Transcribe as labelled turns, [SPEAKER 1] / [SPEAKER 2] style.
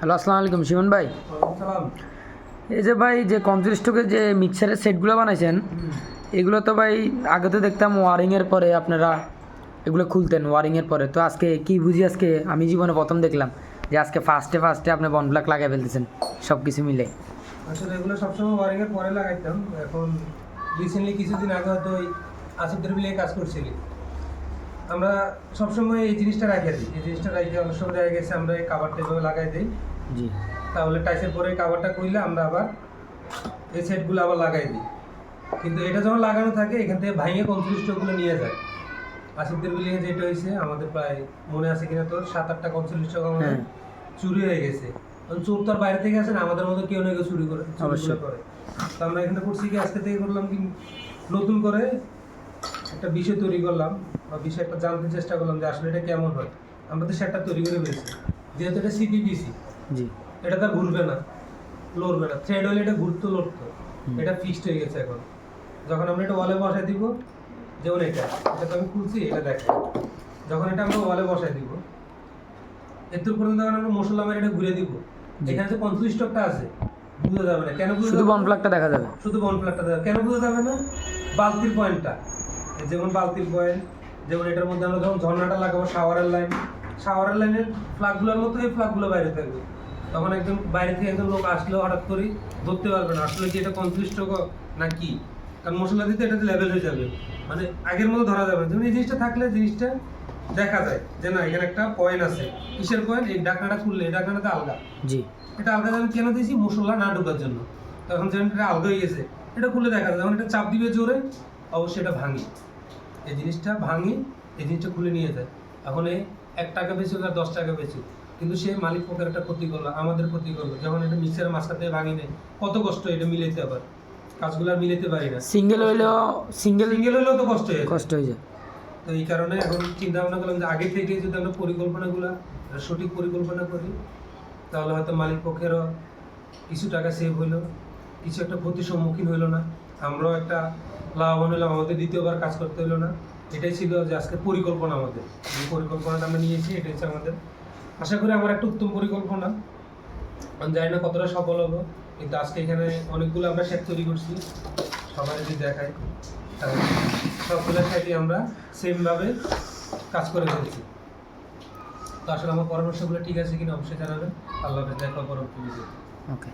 [SPEAKER 1] Hello আসসালামু আলাইকুম শিমন ভাই। এই যে ভাই যে কমজোর যে মিক্সারের সেটগুলো বানাইছেন এগুলো তো ভাই আগে তো দেখতাম ওয়ারিংয়ের পরে আপনারা এগুলো খুলতেন ওয়ারিংয়ের পরে। তো আজকে কি বুঝি আজকে আমি জীবনে প্রথম দেখলাম যে আজকে ফার্স্টে ফার্স্টে আপনি বন ব্ল্যাক লাগাই ফেলতেছেন সব কিছু মিলে।
[SPEAKER 2] আসলে এগুলো সবসময় ওয়ারিং এর পরে লাগাইতাম। এখন রিসেন্টলি কিছুদিন আগে হয়তো ওই কাজ করছিলি। আমরা সবসময় এই জিনিসটা রাখে দিই। এই জিনিসটা রাখে অনেক সময় দেখা গেছে আমরা এই কাভারটা এভাবে লাগাই দিই।
[SPEAKER 1] জি।
[SPEAKER 2] তাহলে টাইসের পরে কাভারটা করলে আমরা আবার এই সেটগুলো আবার লাগাই দিই। কিন্তু এটা যখন লাগানো থাকে এখান থেকে ভাঙে কনসুলিস্টগুলো নিয়ে যায়। আসিফদের বিলে যেটা হয়েছে আমাদের প্রায় মনে আছে কিনা তোর সাত আটটা কনসুলিস্ট আমাদের
[SPEAKER 1] হ্যাঁ।
[SPEAKER 2] চুরি হয়ে গেছে। কারণ চোর তো বাইরে থেকে আসে না আমাদের মতো কেউ না কেউ চুরি করে
[SPEAKER 1] অবশ্যই।
[SPEAKER 2] করে। তো আমরা এখানে করছি কি আজকে থেকে করলাম কি নতুন করে একটা বিষয় তৈরি করলাম বা বিষয় একটা জানতে চেষ্টা করলাম যে আসলে এটা কেমন হয়। আমরা তো সেটটা তৈরি করে ফেলছি। যেহেতু এটা সিপিপিসি
[SPEAKER 1] জি।
[SPEAKER 2] এটা তো ঘুরবে না লড়বে না। থ্রেড হলে এটা ঘুরতো লড়তো। এটা ফিক্সড হয়ে গেছে এখন। যখন আমরা এটা ওয়ালে বসাই দিব যেমন এটা এটা তো আমি খুলছি এটা দেখ। যখন এটা আমরা ওয়ালে বসাই দিব এত পর্যন্ত যখন আমরা মশলা মেরে এটা ঘুরে দিব। এখানে যে পঞ্চাশ স্টকটা আছে বোঝা যাবে না। কেন
[SPEAKER 1] শুধু বন? ব্ল্যাকটা দেখা যাবে।
[SPEAKER 2] শুধু বন প্লাগটা দেবে কেন বোঝা যাবে না? বালতির পয়েন্টটা যেমন বালতির পয়েন্ট যেমন এটার মধ্যে আমরা যখন ঝর্ণাটা লাগাবো শাওয়ারের লাইন শাওয়ারের লাইনের ফ্লাগগুলোর মতো এই ফ্লাগগুলো বাইরে থাকবে। তখন একদম বাইরে থেকে একজন লোক আসলেও হঠাৎ করে ধরতে পারবে না। আসলে কি এটা কনফিউজ না কি কারণ মশলা দিতে এটা লেভেল হয়ে যাবে। মানে আগের মতো ধরা যাবে যেমন এই জিনিসটা থাকলে জিনিসটা দেখা যায় যে না এখানে একটা পয়েন্ট আছে। কিসের পয়েন্ট এই ডাকনাটা খুললে এই ডাকনাটা আলগা।
[SPEAKER 1] জি।
[SPEAKER 2] এটা আলগা আমি কেন দিয়েছি? মশলা না ঢোকার জন্য। তখন যখন এটা আলগা হয়ে গেছে। এটা খুলে দেখা যায়। যখন এটা চাপ দিবে জোরে অবশ্যই এটা ভাঙি। এই জিনিসটা ভাঙি এই জিনিসটা খুলে নিয়ে যায়। এখন এই এক টাকা বেশি আর দশ টাকা বেশি কিন্তু সে মালিক পক্ষের একটা ক্ষতি করল আমাদের ক্ষতি করল। যখন এটা মিক্সারের মাঝখান থেকে ভাঙি নেই কত কষ্ট এটা মিলাইতে আবার। কাজগুলো আর মিলাতে পারি না।
[SPEAKER 1] সিঙ্গেল হইলেও সিঙ্গেল
[SPEAKER 2] সিঙ্গেল হলেও তো কষ্ট হয়ে
[SPEAKER 1] কষ্ট হয়ে যায়।
[SPEAKER 2] তো এই কারণে এখন চিন্তা ভাবনা করলাম যে আগে থেকে যদি আমরা পরিকল্পনাগুলো সঠিক পরিকল্পনা করি তাহলে হয়তো মালিক পক্ষেরও কিছু টাকা সেভ হইল কিছু একটা ক্ষতির সম্মুখীন হইল না। আমরাও একটা লাভবান হলাম, আমাদের দ্বিতীয়বার কাজ করতে হলো না। এটাই ছিল যে আজকে পরিকল্পনা আমাদের। যে পরিকল্পনাটা আমরা নিয়েছি, এটাই হচ্ছে আমাদের। আশা করি আমার একটা উত্তম পরিকল্পনা। আমি জানি না কতটা সফল হব, কিন্তু আজকে এখানে অনেকগুলো আমরা সেট তৈরি করছি। সবাই যদি দেখাই তাহলে সবগুলোর সাথে আমরা সেমভাবে কাজ করে ফেলছি। তো আসলে আমার পরামর্শগুলো ঠিক আছে কিনা অবশ্যই জানাবেন। আল্লাহ দেখা পরবর্তী
[SPEAKER 1] ওকে